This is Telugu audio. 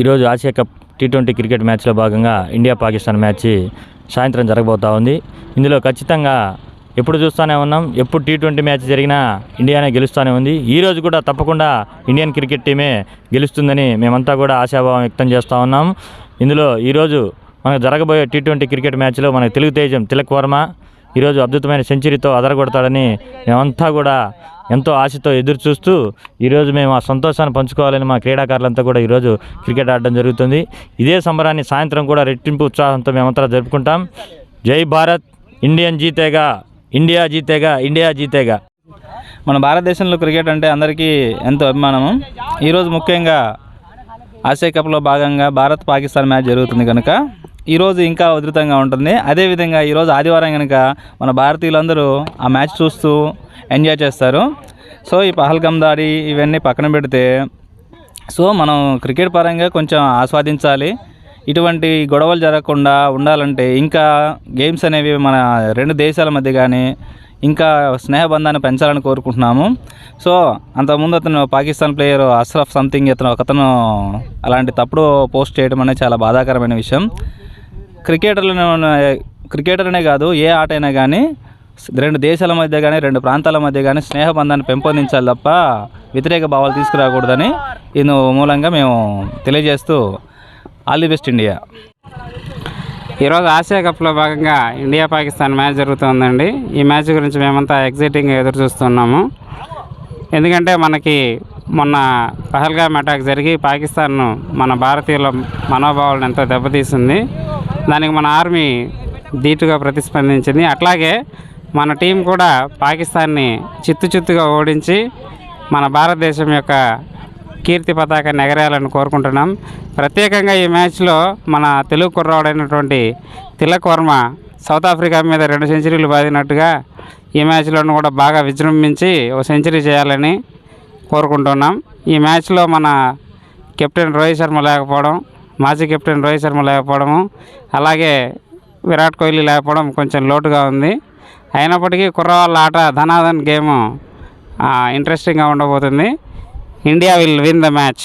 ఈరోజు Asia cup T twenty cricket మ్యాచ్లో భాగంగా ఇండియా పాకిస్తాన్ మ్యాచ్ సాయంత్రం జరగబోతా ఉంది. ఇందులో ఖచ్చితంగా ఎప్పుడు చూస్తూనే ఉన్నాం ఎప్పుడు టీ ట్వంటీ మ్యాచ్ జరిగినా ఇండియానే గెలుస్తూనే ఉంది. ఈరోజు కూడా తప్పకుండా ఇండియన్ క్రికెట్ టీమే గెలుస్తుందని మేమంతా కూడా ఆశాభావం వ్యక్తం చేస్తూ ఉన్నాం. ఇందులో ఈరోజు మనకు జరగబోయే టీ ట్వంటీ క్రికెట్ మ్యాచ్లో మన తెలుగు తేజం తిలక్ వర్మ ఈరోజు అద్భుతమైన సెంచరీతో అదరగొడతాడని మేమంతా కూడా ఎంతో ఆశతో ఎదురు చూస్తూ ఈరోజు మేము ఆ సంతోషాన్ని పంచుకోవాలని మా క్రీడాకారులంతా కూడా ఈరోజు క్రికెట్ ఆడడం జరుగుతుంది. ఇదే సంబరాన్ని సాయంత్రం కూడా రెట్టింపు ఉత్సాహంతో మేమంతా జరుపుకుంటాం. జై భారత్ ఇండియన్ జీతేగా ఇండియా జీతేగా ఇండియా జీతేగా. మన భారతదేశంలో క్రికెట్ అంటే అందరికీ ఎంతో అభిమానము. ఈరోజు ముఖ్యంగా ఆసియా కప్లో భాగంగా భారత్ పాకిస్తాన్ మ్యాచ్ జరుగుతుంది కనుక ఈరోజు ఇంకా ఉధృతంగా ఉంటుంది. అదేవిధంగా ఈరోజు ఆదివారం కనుక మన భారతీయులందరూ ఆ మ్యాచ్ చూస్తూ ఎంజాయ్ చేస్తారు. సో ఈ పహల్గమ్ దాడి ఇవన్నీ పక్కన పెడితే సో మనం క్రికెట్ పరంగా కొంచెం ఆస్వాదించాలి. ఇటువంటి గొడవలు జరగకుండా ఉండాలంటే ఇంకా గేమ్స్ అనేవి మన రెండు దేశాల మధ్య కానీ ఇంకా స్నేహబంధాన్ని పెంచాలని కోరుకుంటున్నాము. సో అంతకుముందు అతను పాకిస్తాన్ ప్లేయర్ అస్రఫ్ సంథింగ్ ఇతను ఒకతను అలాంటి తప్పుడు పోస్ట్ చేయడం అనేది చాలా బాధాకరమైన విషయం. క్రికెటర్లను క్రికెటర్నే కాదు ఏ ఆట అయినా కానీ రెండు దేశాల మధ్య కానీ రెండు ప్రాంతాల మధ్య కానీ స్నేహబంధాన్ని పెంపొందించాలి తప్ప వ్యతిరేక భావాలు తీసుకురాకూడదని ఇందు మూలంగా మేము తెలియజేస్తూ ఆల్ ది బెస్ట్ ఇండియా. ఈరోజు ఆసియా కప్లో భాగంగా ఇండియా పాకిస్తాన్ మ్యాచ్ జరుగుతుందండి. ఈ మ్యాచ్ గురించి మేమంతా ఎగ్జైటింగ్గా ఎదురు చూస్తున్నాము. ఎందుకంటే మనకి మొన్న పహల్గామ్ అటాక్ జరిగి పాకిస్తాన్ మన భారతీయుల మనోభావాలను ఎంతో దెబ్బతీసింది. దానికి మన ఆర్మీ ధీటుగా ప్రతిస్పందించింది. అట్లాగే మన టీం కూడా పాకిస్తాన్ని చిత్తు చిత్తుగా ఓడించి మన భారతదేశం యొక్క కీర్తి పతాకాన్ని ఎగరేయాలని కోరుకుంటున్నాం. ప్రత్యేకంగా ఈ మ్యాచ్లో మన తెలుగు కుర్రాడైనటువంటి తిలక్ వర్మ సౌత్ ఆఫ్రికా మీద రెండు సెంచరీలు బాదినట్టుగా ఈ మ్యాచ్లోనూ కూడా బాగా విజృంభించి ఓ సెంచరీ చేయాలని కోరుకుంటున్నాం. ఈ మ్యాచ్లో మన కెప్టెన్ రోహిత్ శర్మ లేకపోవడం మాజీ కెప్టెన్ రోహిత్ శర్మ లేకపోవడము అలాగే విరాట్ కోహ్లీ లేకపోవడం కొంచెం లోటుగా ఉంది. అయినప్పటికీ కుర్రవాళ్ళ ఆట ధనాధన్ గేమ్ ఇంట్రెస్టింగ్గా ఉండబోతుంది. India will win the match.